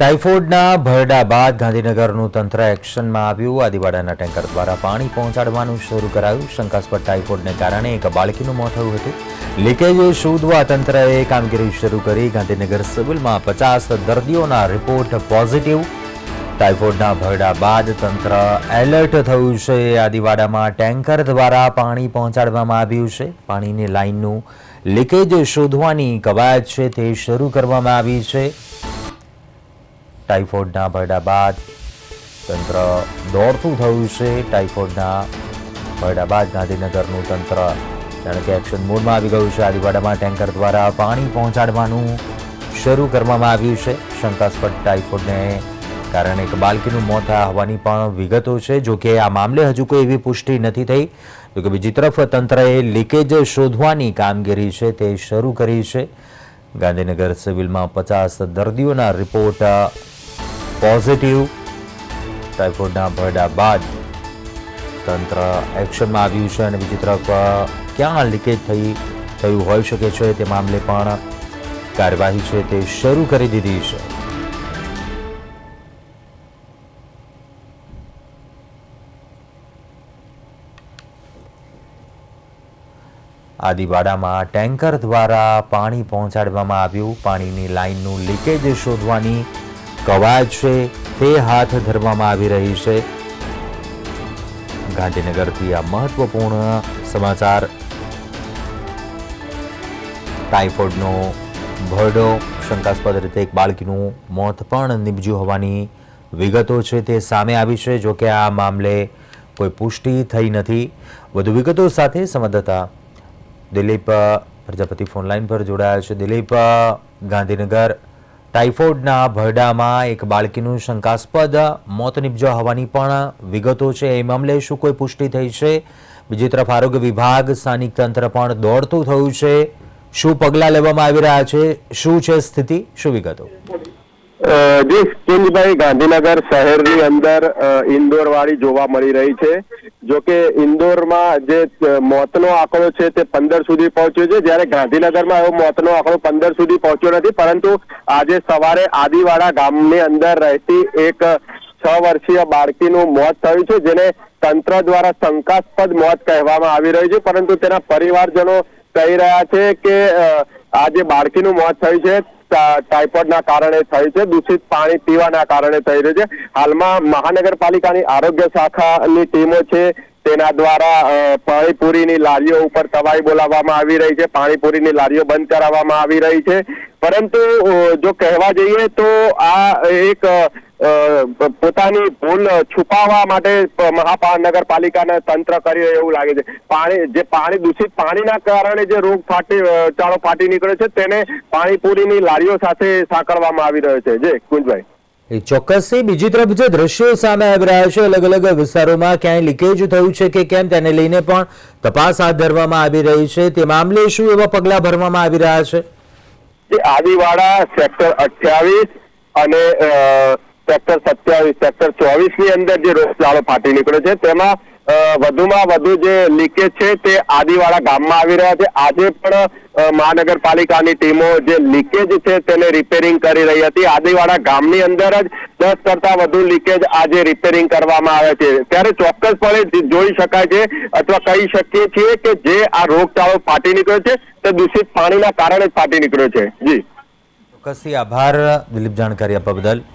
ટાઇફોઇડના ભરડા બાદ ગાંધીનગરનું તંત્ર એક્શનમાં આવ્યું. આદિવાડાના ટેન્કર દ્વારા પાણી પહોંચાડવાનું શરૂ કરાયું. શંકાસ્પદ ટાઇફોઇડને કારણે એક બાળકીનું મોત થયું હતું. લીકેજ શોધવા તંત્રએ કામગીરી શરૂ કરી. ગાંધીનગર સિવિલમાં પચાસ દર્દીઓના રિપોર્ટ પોઝિટિવ. ટાઇફોઇડના ભરડા બાદ તંત્ર એલર્ટ થયું છે. આદિવાડામાં ટેન્કર દ્વારા પાણી પહોંચાડવામાં આવ્યું છે. પાણીની લાઇનનું લીકેજ શોધવાની કવાયત છે તે શરૂ કરવામાં આવી છે. ટાઇફોઇડના ભરડા બાદ તંત્ર દોડતું થયું છે. ટાઇફોઇડના ભરડા બાદ ગાંધીનગરનું તંત્ર જાણે કે એક્શન મોડમાં આવી ગયું છે. આદિવાડામાં ટેન્કર દ્વારા પાણી પહોંચાડવાનું શરૂ કરવામાં આવ્યું છે. શંકાસ્પદ ટાઇફોઇડને કારણે એક બાળકીનું મોત હોવાની પણ વિગતો છે. જો કે આ મામલે હજુ કોઈ એવી પુષ્ટિ નથી થઈ. જો કે બીજી તરફ તંત્રએ લીકેજ શોધવાની કામગીરી છે તે શરૂ કરી છે. ગાંધીનગર સિવિલમાં પચાસ દર્દીઓના રિપોર્ટ પોઝિટિવ, ટાઇફોઇડના ભરડા બાદ તંત્ર એક્શનમાં આવ્યું છે અને બીજી તરફ ક્યાં લીકેજ થઈ, થયું હોઈ શકે છે તે મામલે પણ કાર્યવાહી છે તે શરૂ કરી દીધી છે. આદિવાડામાં ટેન્કર દ્વારા પાણી પહોંચાડવામાં આવ્યું. પાણીની લાઇનનું લીકેજ શોધવાની કવાયત છે, તે હાથ ધરવામાં આવી રહી છે. ગાંધીનગરથી આ મહત્વપૂર્ણ સમાચાર. ટાઇફોઇડનો ભરડો, શંકાસ્પદ રીતે એક બાળકીનું મોત પણ નીપજ્યું હોવાની વિગતો છે તે સામે આવી છે, જો કે આ મામલે કોઈ પુષ્ટિ થઈ નથી. વધુ વિગતો સાથે સંવાદદાતા દિલીપ, પ્રજાપતિ ફોનલાઈન પર જોડાયા છે. દિલીપ, ગાંધીનગર ટાઇફોઇડના ભરડામાં એક બાળકીનું શંકાસ્પદ મોત નિપજ્યા હોવાની પણ વિગતો છે. એ મામલે શું કોઈ પુષ્ટિ થઈ છે? બીજી તરફ આરોગ્ય વિભાગ, સ્થાનિક તંત્ર પણ દોડતું થયું છે. શું પગલાં લેવામાં આવી રહ્યા છે? શું છે સ્થિતિ? શું વિગતો? જી કિંજભાઈ ગાંધીનગર શહેરની અંદર ઇન્દોર વાળી જોવા મળી રહી છે. જો કે ઇન્દોરમાં જે મોતનો આંકડો છે તે પંદર સુધી પહોંચ્યો છે. જ્યારે ગાંધીનગરમાં એવો મોતનો આંકડો પંદર સુધી પહોંચ્યો નથી, પરંતુ આજે સવારે આદિવાડા ગામની અંદર રહેતી એક છ વર્ષીય બાળકીનું મોત થયું છે, જેને તંત્ર દ્વારા શંકાસ્પદ મોત કહેવામાં આવી રહ્યું છે. પરંતુ તેના પરિવારજનો કહી રહ્યા છે કે આ જે બાળકીનું મોત થયું છે ટાઇફોઇડના કારણે થઈ છે, દૂષિત પાણી પીવાના કારણે થઈ રહ્યું છે. હાલમાં મહાનગરપાલિકાની આરોગ્ય શાખાની ટીમો છે, તેના દ્વારા પાણીપુરીની લારીઓ ઉપર તવાઈ બોલાવવામાં આવી રહી છે, પાણીપુરીની લારીઓ બંધ કરાવવામાં આવી રહી છે. પરંતુ જો કહેવા જઈએ તો આ એક પોતાની ભૂલ છુપાવવા માટે મહાનગરપાલિકાના તંત્ર કરી રહ્યું એવું લાગે છે. પાણી જે પાણી દૂષિત પાણીના કારણે જે રોગ ફાટી ચાળો ફાટી નીકળે છે તેને પાણીપુરીની લારીઓ સાથે સાંકળવામાં આવી રહ્યો છે. જે કુંજભાઈ. એ ચોક્કસથી બીજી તરફ જે દ્રશ્યો સામે આવી રહ્યા છે અલગ અલગ વિસ્તારોમાં ક્યાંય લીકેજ થયું છે કે કેમ તેને લઈને પણ તપાસ હાથ ધરવામાં આવી રહી છે. તે મામલે શું એવા પગલાં ભરવામાં આવી રહ્યા છે? આદિવાડા સેક્ટર અઠ્યાવીસ અને સેક્ટર સત્યાવીસ, સેક્ટર ચોવીસની અંદર જે રોગચાળો ફાટી નીકળ્યો છે, તેમાં વધુમાં વધુ જે લીકેજ છે તે આદિવાળા ગામમાં આવી રહ્યા છે. આજે પણ મહાનગરપાલિકાની ટીમો જે લીકેજ છે તેને રિપેરિંગ કરી રહી હતી. આદિવાળા ગામની અંદર જ દસ કરતા વધુ લીકેજ આજે રિપેરિંગ કરવામાં આવે છે. ત્યારે ચોક્કસપણે જોઈ શકાય છે અથવા કહી શકીએ છીએ કે જે આ રોગચાળો ફાટી નીકળ્યો છે તે દૂષિત પાણીના કારણે જ ફાટી નીકળ્યો છે. જી. ચોક્કસથી આભાર દિલીપ જાણકારી આપવા બદલ.